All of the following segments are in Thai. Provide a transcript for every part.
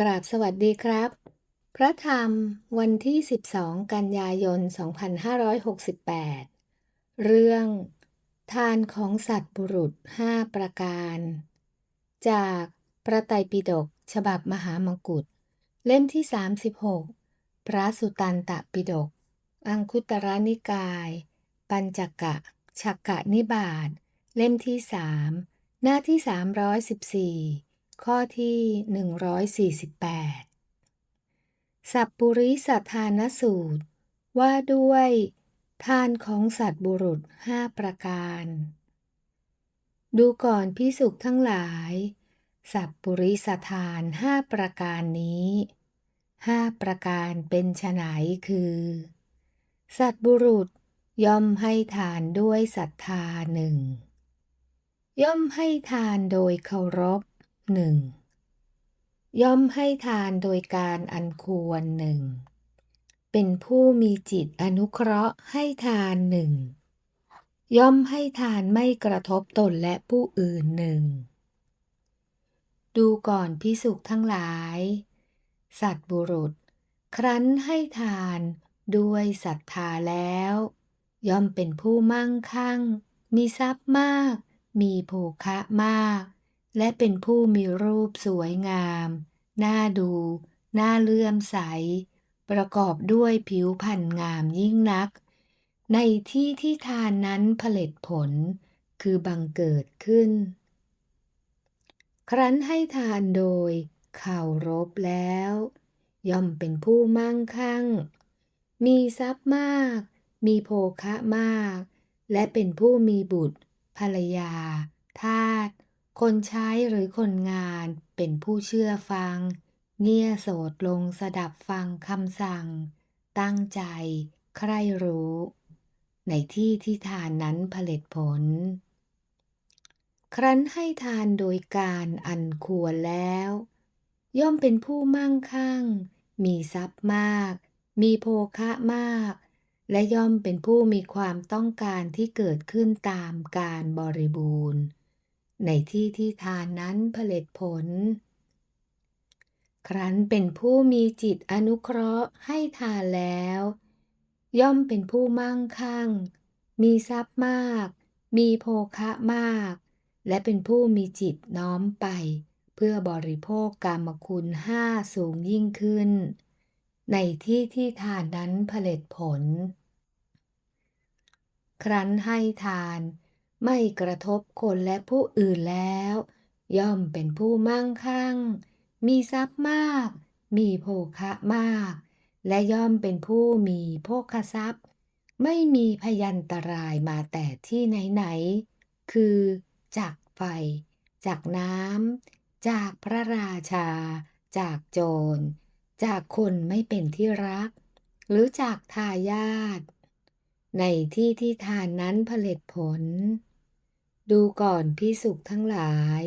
กราบสวัสดีครับ พระธรรมวันที่ 12 กันยายน 2568 เรื่อง ทานของสัตว์บุรุษ 5 ประการ จากพระไตรปิฎกฉบับมหามกุฏเล่มที่ 36 พระสุตันตปิฎกอังคุตรนิกาย ปัญจกะฉักกะนิบาตเล่มที่3หน้าที่ 314 ข้อที่ 148 สัพปุริสัทานสูตร ว่าด้วยทานของสัตว์บุรุษห้าประการ ดูก่อนพิสุขทั้งหลาย สัพปุริสทานห้าประการนี้ห้าประการเป็นไฉนคือ สัตว์บุรุษย่อมให้ทานด้วยศรัทธาหนึ่ง ย่อมให้ทานโดยเคารพ หนึ่งย่อมให้ทานโดยการอันควรหนึ่ง เป็นผู้มีจิตอนุเคราะห์ให้ทานหนึ่ง ย่อมให้ทานไม่กระทบตนและผู้อื่นหนึ่ง ดูก่อนพิสุขทั้งหลาย สัตบุรุษ ครั้นให้ทานด้วยศรัทธาแล้ว ย่อมเป็นผู้มั่งคั่ง มีทรัพย์มาก มีโภคะมาก และเป็นผู้มีรูปสวยงาม น่าดู น่าเลื่อมใส ประกอบด้วยผิวพรรณงามยิ่งนัก ในที่ที่ทานนั้นผลิตผล คือบังเกิดขึ้น ครั้นให้ทานโดยเคารพแล้ว ย่อมเป็นผู้มั่งคั่ง มีทรัพย์มาก มีโภคะมาก และเป็นผู้มีบุตร ภรรยา ทาส คนใช้หรือคนงานเป็นผู้เชื่อฟัง เงี่ยโสดลงสดับฟังคำสั่ง ตั้งใจ ใคร่รู้ ในที่ที่ทานนั้นผลิตผล ครั้นให้ทานโดยการอันควรแล้ว ย่อมเป็นผู้มั่งคั่ง มีทรัพย์มาก มีโภคะมาก และย่อมเป็นผู้มีความต้องการที่เกิดขึ้นตามการบริบูรณ์ ในที่ที่ทานนั้นผลิตผล ครั้นเป็นผู้มีจิตอนุเคราะห์ให้ทานแล้ว ย่อมเป็นผู้มั่งคั่ง มีทรัพย์มาก มีโภคะมาก และเป็นผู้มีจิตน้อมไป เพื่อบริโภคกรรมคุณห้าสูงยิ่งขึ้น ในที่ที่ทานนั้นผลิตผล ครั้นให้ทาน ไม่กระทบคนและผู้อื่นแล้ว ย่อมเป็นผู้มั่งคั่ง มีทรัพย์มาก มีโภคะมาก และย่อมเป็นผู้มีโภคทรัพย์ ไม่มีพยันตรายมาแต่ที่ไหนๆ คือจากไฟ จากน้ำ จากพระราชา จากโจร จากคนไม่เป็นที่รัก หรือจากทายาทในที่ที่ทานนั้นผลิตผล ดูก่อนพิสุขทั้งหลาย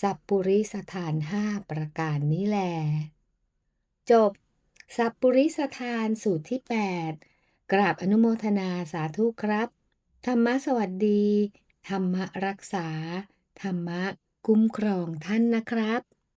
สัพปุริสถานห้าประการนี้แล จบ สัพปุริสถานสูตรที่ 8 กราบอนุโมทนาสาธุครับ ธรรมะสวัสดี ธรรมะรักษา ธรรมะคุ้มครองท่านนะครับ